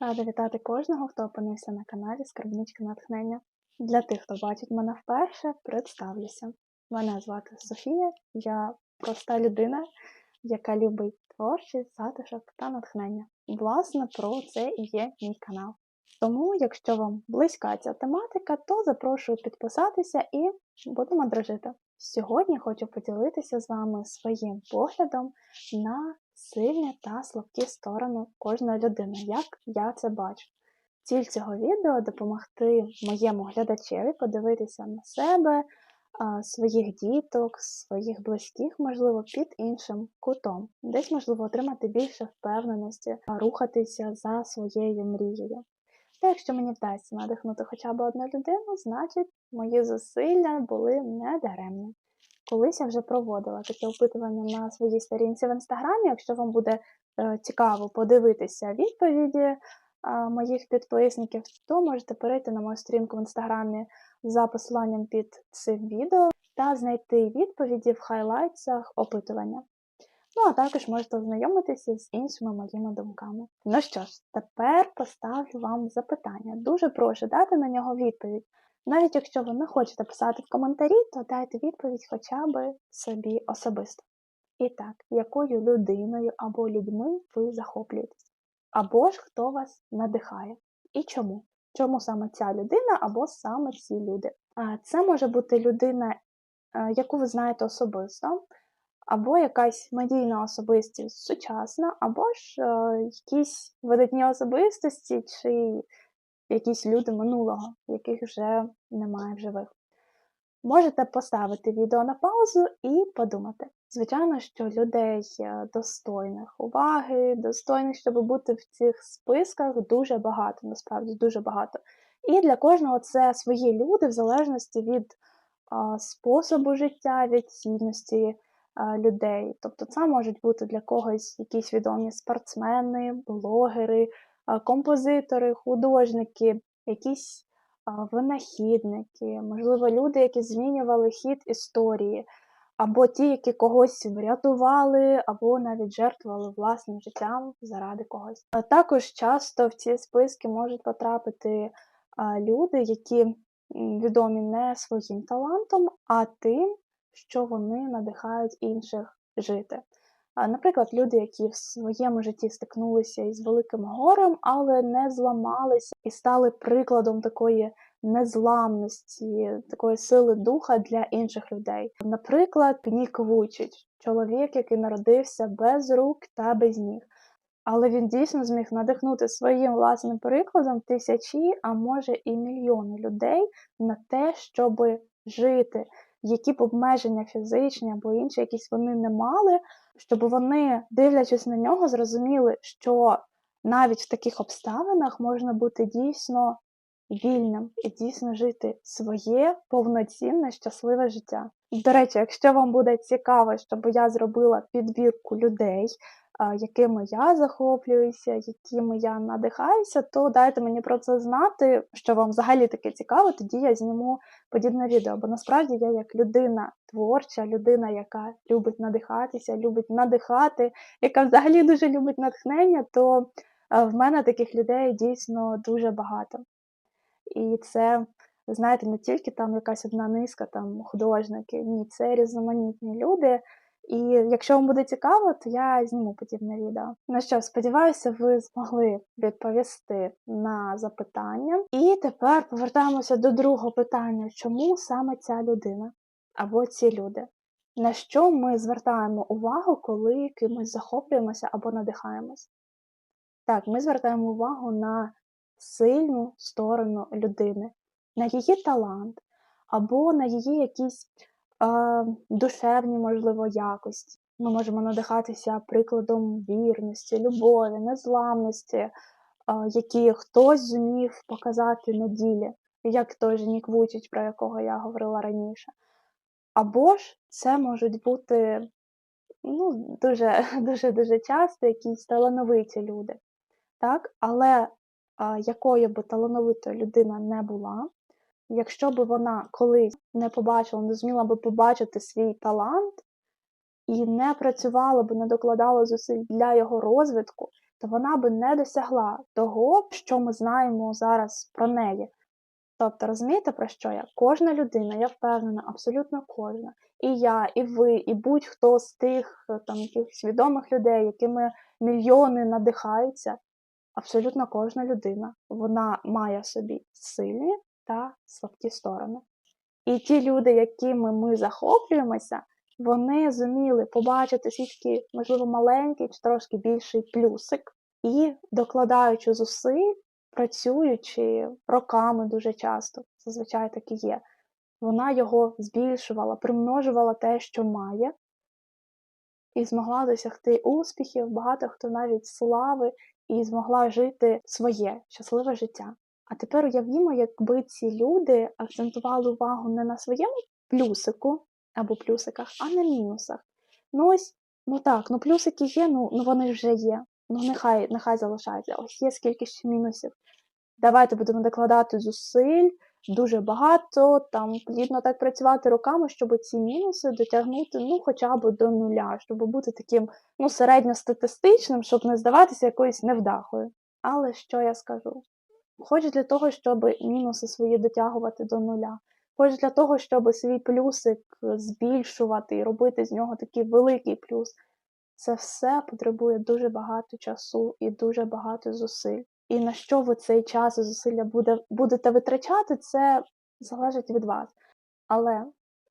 Рада вітати кожного, хто опинився на каналі Скарбничка натхнення. Для тих, хто бачить мене вперше, представлюся. Мене звати Софія, я проста людина, яка любить творчість, затишок та натхнення. Власне, про це і є мій канал. Тому, якщо вам близька ця тематика, то запрошую підписатися і будемо дружити. Сьогодні хочу поділитися з вами своїм поглядом на сильні та слабкі сторони кожної людини, як я це бачу. Ціль цього відео допомогти моєму глядачеві подивитися на себе, своїх діток, своїх близьких, можливо, під іншим кутом, десь, можливо, отримати більше впевненості, рухатися за своєю мрією. Та якщо мені вдасться надихнути хоча б одну людину, значить мої зусилля були недаремні. Колись я вже проводила таке опитування на своїй сторінці в інстаграмі. Якщо вам буде е, цікаво подивитися відповіді е, моїх підписників, то можете перейти на мою сторінку в інстаграмі за посиланням під цим відео та знайти відповіді в хайлайтсах опитування. Ну, а також можете ознайомитися з іншими моїми думками. Ну що ж, тепер поставлю вам запитання. Дуже прошу дати на нього відповідь. Навіть якщо ви не хочете писати в коментарі, то дайте відповідь хоча б собі особисто. І так, якою людиною або людьми ви захоплюєтесь? Або ж хто вас надихає? І чому? Чому саме ця людина або саме ці люди? Це може бути людина, е, яку ви знаєте особисто, або якась медійна особистість сучасна, або ж е, якісь видатні особистості, чи якісь люди минулого, яких вже немає в живих. Можете поставити відео на паузу і подумати. Звичайно, що людей е, достойних уваги, достойних, щоб бути в цих списках, дуже багато, насправді дуже багато. І для кожного це свої люди в залежності від а, способу життя, від цінності а, людей. Тобто, це можуть бути для когось якісь відомі спортсмени, блогери, композитори, художники, якісь винахідники, можливо, люди, які змінювали хід історії, або ті, які когось врятували, або навіть жертвували власним життям заради когось. Також часто в ці списки можуть потрапити люди, які відомі не своїм талантом, а тим, що вони надихають інших жити. Наприклад, люди, які в своєму житті стикнулися із великим горем, але не зламалися і стали прикладом такої незламності, такої сили духа для інших людей. Наприклад, Нік Вучич, чоловік, який народився без рук та без ніг. Але він дійсно зміг надихнути своїм власним прикладом тисячі, а може і мільйони людей на те, щоб жити, які б обмеження фізичні або інші, якісь вони не мали, щоб вони, дивлячись на нього, зрозуміли, що навіть в таких обставинах можна бути дійсно вільним і дійсно жити своє повноцінне, щасливе життя. До речі, якщо вам буде цікаво, щоб я зробила підбірку людей, якими я захоплююся, якими я надихаюся, то дайте мені про це знати, що вам взагалі таке цікаво, тоді я зніму подібне відео. Бо насправді я як людина творча, людина, яка любить надихатися, любить надихати, яка взагалі дуже любить натхнення, то в мене таких людей дійсно дуже багато. І це, знаєте, не тільки там якась одна низка там художників, ні, це різноманітні люди. І якщо вам буде цікаво, то я зніму подібне відео. Ну що, сподіваюся, ви змогли відповісти на запитання. І тепер повертаємося до другого питання: чому саме ця людина або ці люди? На що ми звертаємо увагу, коли кимось захоплюємося або надихаємось? Так, ми звертаємо увагу на сильну сторону людини, на її талант, або на її якісь душевні, можливо, якості. Ми можемо надихатися прикладом вірності, любові, незламності, які хтось зумів показати на ділі, як той же Нік Вучич, про якого я говорила раніше. Або ж це можуть бути ну, дуже дуже дуже часто якісь талановиті люди. Так? Але якою би талановитою людина не була, якщо б вона колись не побачила, не зуміла би побачити свій талант і не працювала б, не докладала зусиль для його розвитку, то вона би не досягла того, що ми знаємо зараз про неї. Тобто, розумієте, про що я? Кожна людина, я впевнена, абсолютно кожна. І я, і ви, і будь-хто з тих е, там якихось людей, якими мільйони надихаються, абсолютно кожна людина, вона має собі сильні та слабкі сторони. І ті люди, якими ми захоплюємося, вони зуміли побачити свій такий, можливо, маленький чи трошки більший плюсик, і докладаючи зусиль, працюючи роками дуже часто, зазвичай так і є, вона його збільшувала, примножувала те, що має, і змогла досягти успіхів, багато хто навіть слави, і змогла жити своє щасливе життя. А тепер уявімо, якби ці люди акцентували увагу не на своєму плюсику або плюсиках, а на мінусах. Ну ось, ну так, ну плюсики є, ну, ну вони вже є. Ну нехай нехай залишаються. Ось є скільки ще мінусів. Давайте будемо докладати зусиль, дуже багато, там плідно так працювати руками, щоб ці мінуси дотягнути ну, хоча б до нуля, щоб бути таким ну, середньостатистичним, щоб не здаватися якоюсь невдахою. Але що я скажу? Хоч для того, щоб мінуси свої дотягувати до нуля, хоч для того, щоб свій плюсик збільшувати і робити з нього такий великий плюс, це все потребує дуже багато часу і дуже багато зусиль. І на що ви цей час і зусилля буде, будете витрачати, це залежить від вас. Але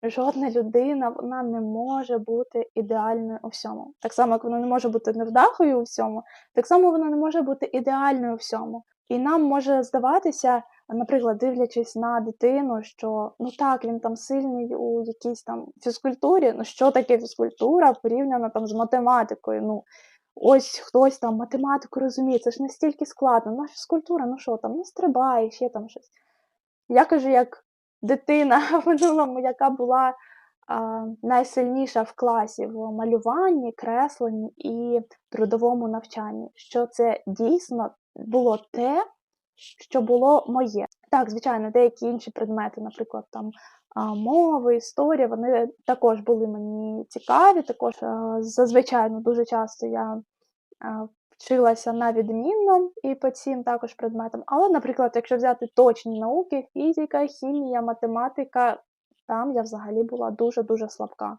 жодна людина вона не може бути ідеальною у всьому. Так само, як вона не може бути невдахою у всьому, так само вона не може бути ідеальною у всьому. І нам може здаватися, наприклад, дивлячись на дитину, що ну так, він там сильний у якійсь там фізкультурі. Ну що таке фізкультура порівняно там з математикою? Ну ось хтось там математику розуміє, це ж настільки складно. Ну, фізкультура, ну що там, ну стрибає, ще там щось. Я кажу, як дитина в минулому, яка була а, найсильніша в класі в малюванні, кресленні і трудовому навчанні, що це дійсно було те, що було моє. Так, звичайно, деякі інші предмети, наприклад, там мови, історія, вони також були мені цікаві. Також зазвичай дуже часто я вчилася на відмінно і по цим також предметам. Але, наприклад, якщо взяти точні науки, фізика, хімія, математика, там я взагалі була дуже-дуже слабка.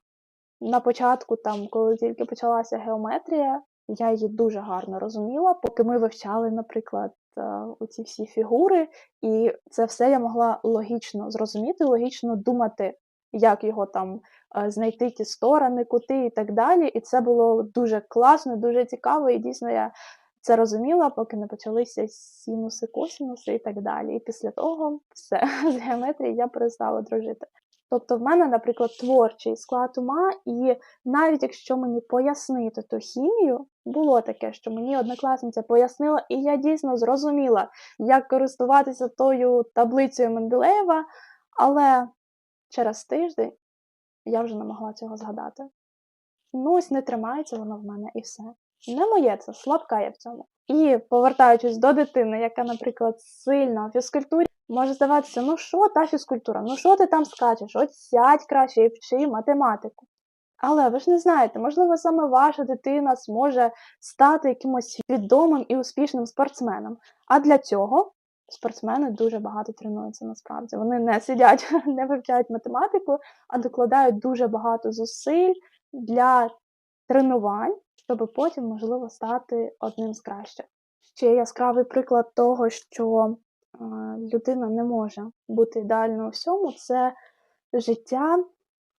На початку, там, коли тільки почалася геометрія, я її дуже гарно розуміла, поки ми вивчали, наприклад, оці всі фігури, і це все я могла логічно зрозуміти, логічно думати, як його там знайти ті сторони, кути і так далі. І це було дуже класно, дуже цікаво, і дійсно я це розуміла, поки не почалися синуси, косінуси і так далі. І після того все з геометрії я перестала дружити. Тобто в мене, наприклад, творчий склад ума, і навіть якщо мені пояснити ту хімію, було таке, що мені однокласниця пояснила, і я дійсно зрозуміла, як користуватися тою таблицею Менделеєва, але через тиждень я вже не могла цього згадати. Ну, ось не тримається воно в мене і все. Не моє це, слабка я в цьому. І повертаючись до дитини, яка, наприклад, сильна в фізкультурі, може здаватися, ну що та фізкультура, ну що ти там скачеш? От сядь краще і вчи математику. Але ви ж не знаєте, можливо, саме ваша дитина зможе стати якимось відомим і успішним спортсменом. А для цього спортсмени дуже багато тренуються насправді. Вони не сидять, не вивчають математику, а докладають дуже багато зусиль для тренувань, щоб потім, можливо, стати одним з кращих. Ще яскравий приклад того, що е, людина не може бути ідеальною у всьому, це життя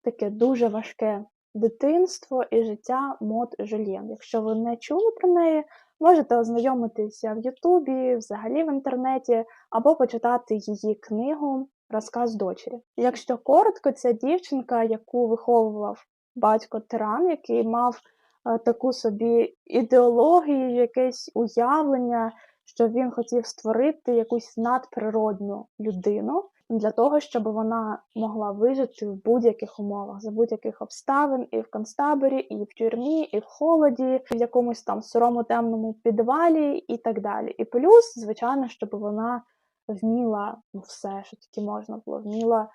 таке дуже важке дитинство і життя Мод Жульєн. Якщо ви не чули про неї, можете ознайомитися в Ютубі, взагалі в інтернеті, або почитати її книгу Розказ дочері. Якщо коротко, це дівчинка, яку виховував батько тиран, який мав е, таку собі ідеологію, якесь уявлення, що він хотів створити якусь надприродну людину для того, щоб вона могла вижити в будь-яких умовах, за будь-яких обставин, і в концтаборі, і в тюрмі, і в холоді, і в якомусь там сирому темному підвалі, і так далі. І плюс, звичайно, щоб вона вміла ну, все, що тільки можна було, вміла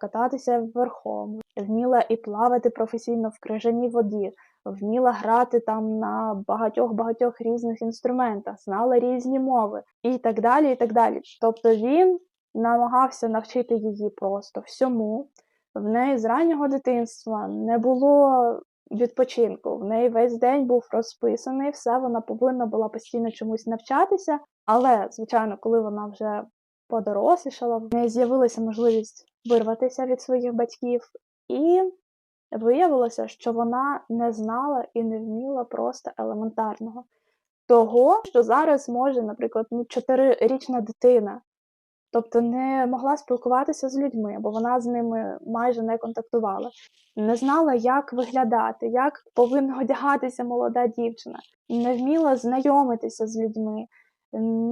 кататися верхом, вміла і плавати професійно в крижаній воді, вміла грати там на багатьох-багатьох різних інструментах, знала різні мови і так далі. і так далі. Тобто він намагався навчити її просто всьому. В неї з раннього дитинства не було відпочинку. В неї весь день був розписаний, все вона повинна була постійно чомусь навчатися. Але, звичайно, коли вона вже подорослішала, в неї з'явилася можливість вирватися від своїх батьків, і виявилося, що вона не знала і не вміла просто елементарного. Того, що зараз може, наприклад, ну, чотирирічна дитина, тобто не могла спілкуватися з людьми, бо вона з ними майже не контактувала, не знала, як виглядати, як повинна одягатися молода дівчина, не вміла знайомитися з людьми,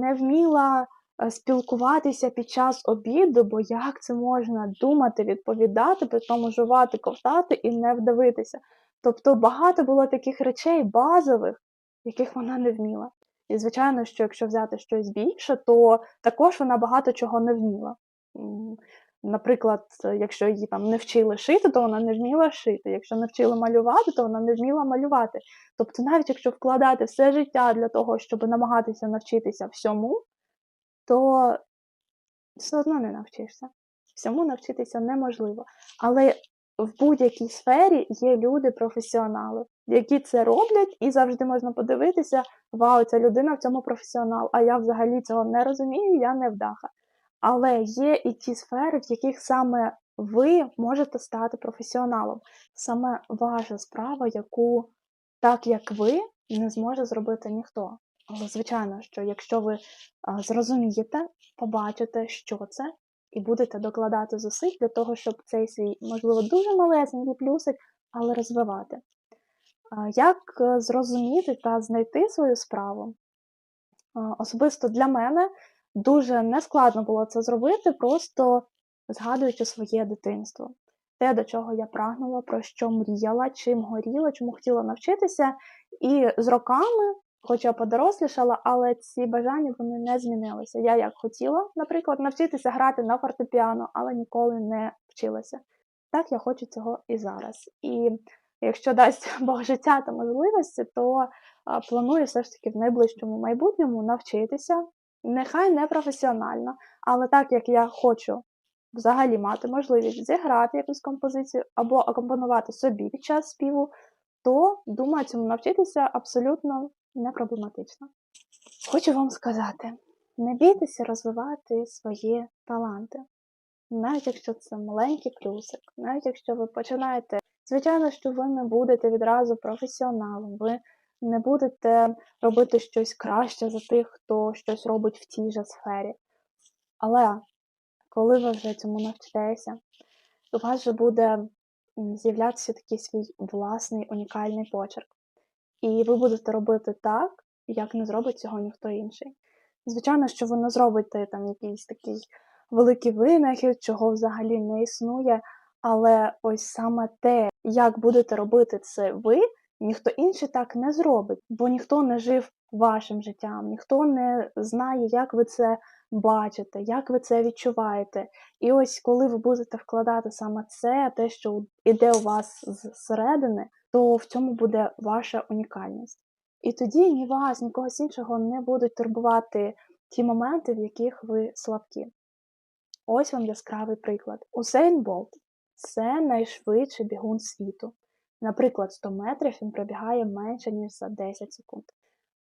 не вміла спілкуватися під час обіду, бо як це можна думати, відповідати, при тому жувати, ковтати і не вдавитися. Тобто багато було таких речей базових, яких вона не вміла. І, звичайно, що якщо взяти щось більше, то також вона багато чого не вміла. Наприклад, якщо її там не вчили шити, то вона не вміла шити. Якщо не вчили малювати, то вона не вміла малювати. Тобто, навіть якщо вкладати все життя для того, щоб намагатися навчитися всьому, то все одно не навчишся. Всьому навчитися неможливо. Але в будь-якій сфері є люди-професіонали, які це роблять, і завжди можна подивитися, вау, ця людина в цьому професіонал, а я взагалі цього не розумію, я не вдаха. Але є і ті сфери, в яких саме ви можете стати професіоналом. Саме ваша справа, яку так як ви не зможе зробити ніхто. Але, звичайно, що якщо ви зрозумієте, побачите, що це, і будете докладати зусиль для того, щоб цей свій, можливо, дуже малесенький плюсик, але розвивати. Як е, зрозуміти та знайти свою справу? Особисто для мене Дуже нескладно було це зробити, просто згадуючи своє дитинство. Те, до чого я прагнула, про що мріяла, чим горіла, чому хотіла навчитися. І з роками, хоча подорослішала, але ці бажання вони не змінилися. Я як хотіла, наприклад, навчитися грати на фортепіано, але ніколи не вчилася. Так я хочу цього і зараз. І якщо дасть Бог життя та можливості, то планую все ж таки в найближчому майбутньому навчитися Нехай не професіонально, але так як я хочу взагалі мати можливість зіграти якусь композицію або акомпонувати собі під час співу, то, думаю, цьому навчитися абсолютно не проблематично. Хочу вам сказати: не бійтеся розвивати свої таланти, навіть якщо це маленький плюсик, навіть якщо ви починаєте, звичайно, що ви не будете відразу професіоналом. ви не будете робити щось краще за тих, хто щось робить в тій же сфері. Але коли ви вже цьому навчитеся, у вас вже буде з'являтися такий свій власний унікальний почерк. І ви будете робити так, як не зробить цього ніхто інший. Звичайно, що ви не зробите там якийсь такий великий винахід, чого взагалі не існує, але ось саме те, як будете робити це ви, Ніхто інший так не зробить, бо ніхто не жив вашим життям, ніхто не знає, як ви це бачите, як ви це відчуваєте. І ось коли ви будете вкладати саме це, те, що йде у вас зсередини, то в цьому буде ваша унікальність. І тоді ні вас, ні когось іншого не будуть турбувати ті моменти, в яких ви слабкі. Ось вам яскравий приклад. Усейн Болт це найшвидший бігун світу. Наприклад, 100 метрів він пробігає менше, ніж за 10 секунд.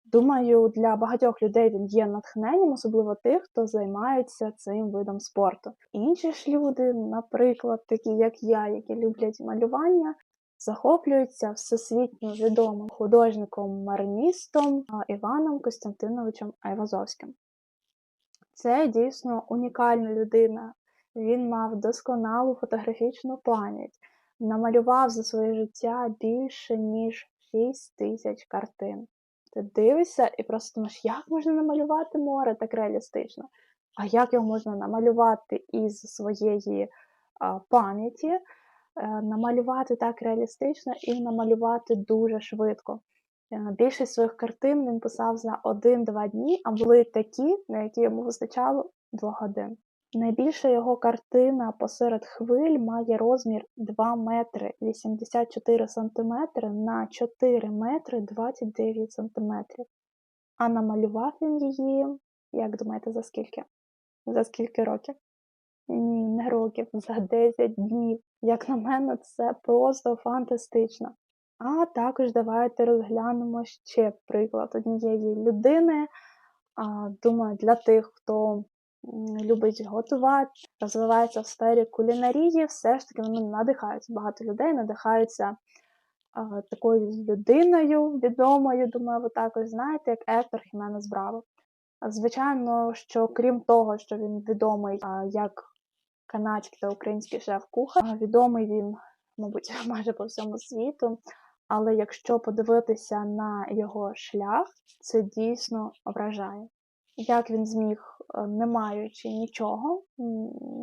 Думаю, для багатьох людей він є натхненням, особливо тих, хто займається цим видом спорту. Інші ж люди, наприклад, такі як я, які люблять малювання, захоплюються всесвітньо відомим художником-мариністом Іваном Костянтиновичем Айвазовським. Це дійсно унікальна людина. Він мав досконалу фотографічну пам'ять намалював за своє життя більше, ніж 6 тисяч картин. Ти дивишся і просто думаєш, як можна намалювати море так реалістично? А як його можна намалювати із своєї пам'яті, намалювати так реалістично і намалювати дуже швидко. Е, більшість своїх картин він писав за один-два дні, а були такі, на які йому вистачало двох годин. Найбільша його картина посеред хвиль має розмір 2 метри 84 сантиметри на 4 метри 29 сантиметрів. А намалював він її, як думаєте, за скільки? За скільки років? Ні, не років, за 10 днів. Як на мене, це просто фантастично. А також давайте розглянемо ще приклад однієї людини. Думаю, для тих, хто любить готувати, розвивається в сфері кулінарії, все ж таки вони надихаються. Багато людей надихаються такою людиною відомою, думаю, ви також знаєте, як Ектор Хіменес Браво. Звичайно, що крім того, що він відомий як канадський та український шеф-кухар, відомий він, мабуть, майже по всьому світу. Але якщо подивитися на його шлях, це дійсно вражає. Як він зміг, е, не маючи нічого,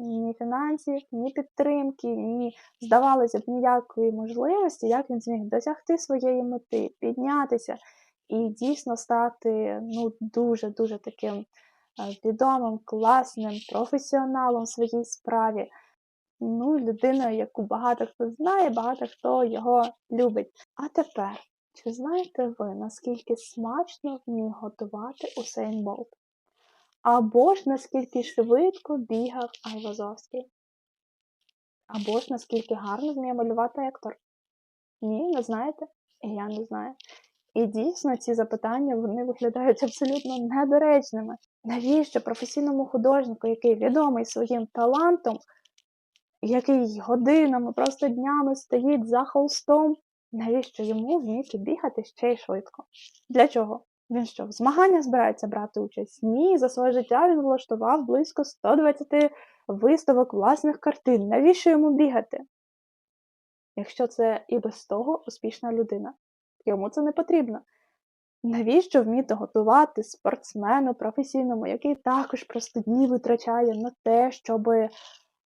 ні фінансів, ні підтримки, ні, здавалося б, ніякої можливості, як він зміг досягти своєї мети, піднятися і дійсно стати ну, дуже-дуже таким відомим, класним професіоналом в своїй справі. Ну, людиною, яку багато хто знає, багато хто його любить. А тепер, чи знаєте ви, наскільки смачно вміг готувати Усейн Болт? Або ж наскільки швидко бігав Айвазовський? Або ж наскільки гарно вміє малювати Ектор? Ні, не знаєте? І я не знаю. І дійсно ці запитання вони виглядають абсолютно недоречними. Навіщо професійному художнику, який відомий своїм талантом, який годинами, просто днями стоїть за холстом, навіщо йому вміти бігати ще й швидко? Для чого? Він що, в змагання збирається брати участь? Ні, за своє життя він влаштував близько 120 виставок власних картин. Навіщо йому бігати? Якщо це і без того успішна людина, йому це не потрібно. Навіщо вміти готувати спортсмену професійному, який також просто дні витрачає на те, щоб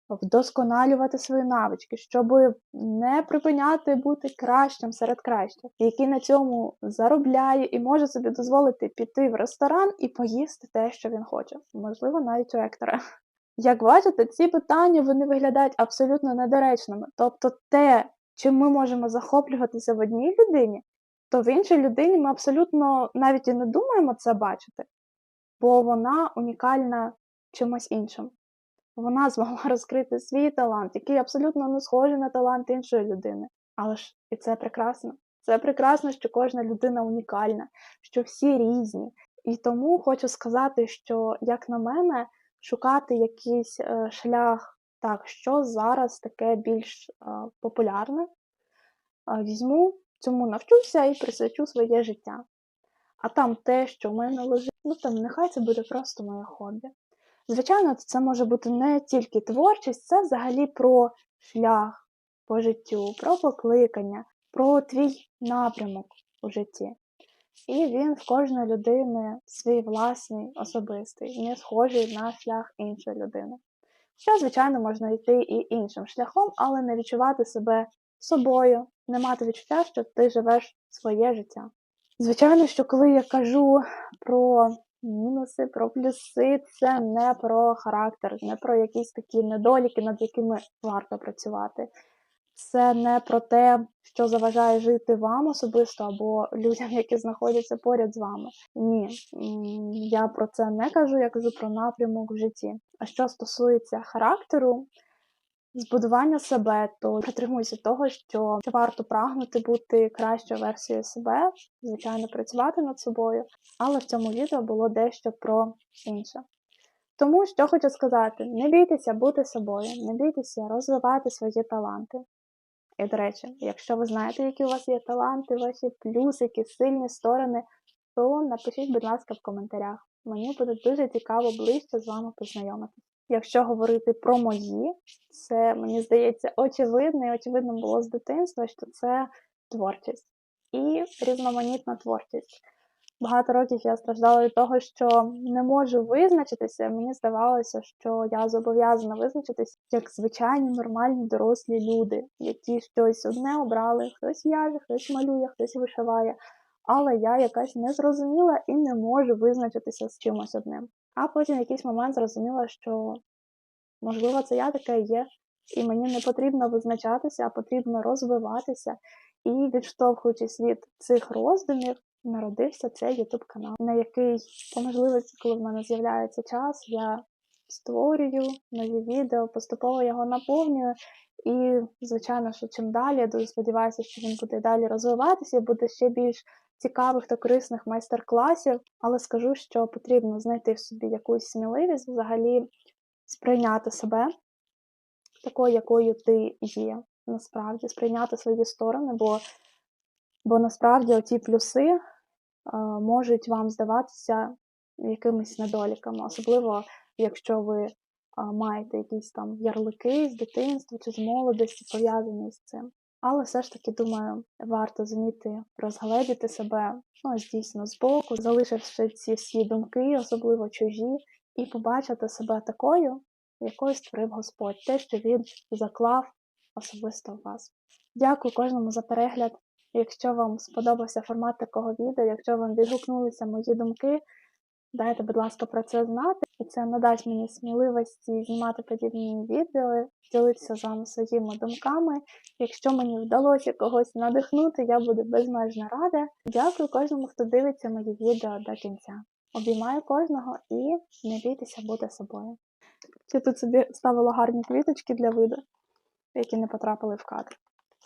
вдосконалювати свої навички, щоб не припиняти бути кращим серед кращих, який на цьому заробляє і може собі дозволити піти в ресторан і поїсти те, що він хоче, можливо, навіть у Ектора. Як бачите, ці питання вони виглядають абсолютно недоречними. Тобто, те, чим ми можемо захоплюватися в одній людині, то в іншій людині ми абсолютно навіть і не думаємо це бачити, бо вона унікальна чимось іншим. Вона змогла розкрити свій талант, який абсолютно не схожий на талант іншої людини. Але ж і це прекрасно. Це прекрасно, що кожна людина унікальна, що всі різні. І тому хочу сказати, що, як на мене, шукати якийсь е, шлях, так, що зараз таке більш е, популярне, е, візьму, цьому навчуся і присвячу своє життя. А там те, що в мене лежить, ну там нехай це буде просто моє хобі. Звичайно, це може бути не тільки творчість, це взагалі про шлях по життю, про покликання, про твій напрямок у житті. І він в кожної людини свій власний особистий, не схожий на шлях іншої людини. Хоча, звичайно, можна йти і іншим шляхом, але не відчувати себе собою, не мати відчуття, що ти живеш своє життя. Звичайно, що коли я кажу про мінуси, про плюси, це не про характер, не про якісь такі недоліки, над якими варто працювати. Це не про те, що заважає жити вам особисто або людям, які знаходяться поряд з вами. Ні, я про це не кажу, я кажу про напрямок в житті. А що стосується характеру, збудування себе, то притримуюся того, що варто прагнути бути кращою версією себе, звичайно, працювати над собою, але в цьому відео було дещо про інше. Тому що хочу сказати: не бійтеся бути собою, не бійтеся розвивати свої таланти. І, до речі, якщо ви знаєте, які у вас є таланти, ваші плюсики, сильні сторони, то напишіть, будь ласка, в коментарях. Мені буде дуже цікаво ближче з вами познайомитися. Якщо говорити про мої, це, мені здається, очевидно, і очевидно було з дитинства, що це творчість і різноманітна творчість. Багато років я страждала від того, що не можу визначитися. Мені здавалося, що я зобов'язана визначитися як звичайні нормальні дорослі люди, які щось одне обрали, хтось в'яже, хтось малює, хтось вишиває. Але я якась незрозуміла і не можу визначитися з чимось одним. А потім в якийсь момент зрозуміла, що Можливо, це я така і є, і мені не потрібно визначатися, а потрібно розвиватися. І відштовхуючись від цих роздумів, народився цей YouTube канал, на який по можливості, коли в мене з'являється час, я створюю нові відео, поступово його наповнюю. І, звичайно, що чим далі, я дуже сподіваюся, що він буде далі розвиватися і буде ще більш цікавих та корисних майстер-класів. Але скажу, що потрібно знайти в собі якусь сміливість, взагалі сприйняти себе такою, якою ти є. Насправді, сприйняти свої сторони, бо, бо насправді оті плюси е, можуть вам здаватися якимись недоліками, особливо якщо ви а, маєте якісь там ярлики з дитинства чи з молодості пов'язані з цим. Але все ж таки, думаю, варто зуміти розгледіти себе, ну, дійсно збоку, залишивши ці всі думки, особливо чужі, і побачити себе такою, якою створив Господь, те, що Він заклав особисто в вас. Дякую кожному за перегляд. Якщо вам сподобався формат такого відео, якщо вам відгукнулися мої думки, дайте, будь ласка, про це знати. І це надасть мені сміливості знімати подібні відео, ділитися з вами своїми думками. Якщо мені вдалося когось надихнути, я буду безмежно рада. Дякую кожному, хто дивиться мої відео до кінця. Обіймаю кожного і не бійтеся бути собою. Я тут собі ставила гарні квіточки для виду, які не потрапили в кадр.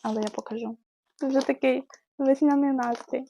Але я покажу. Це вже такий весняний настрій.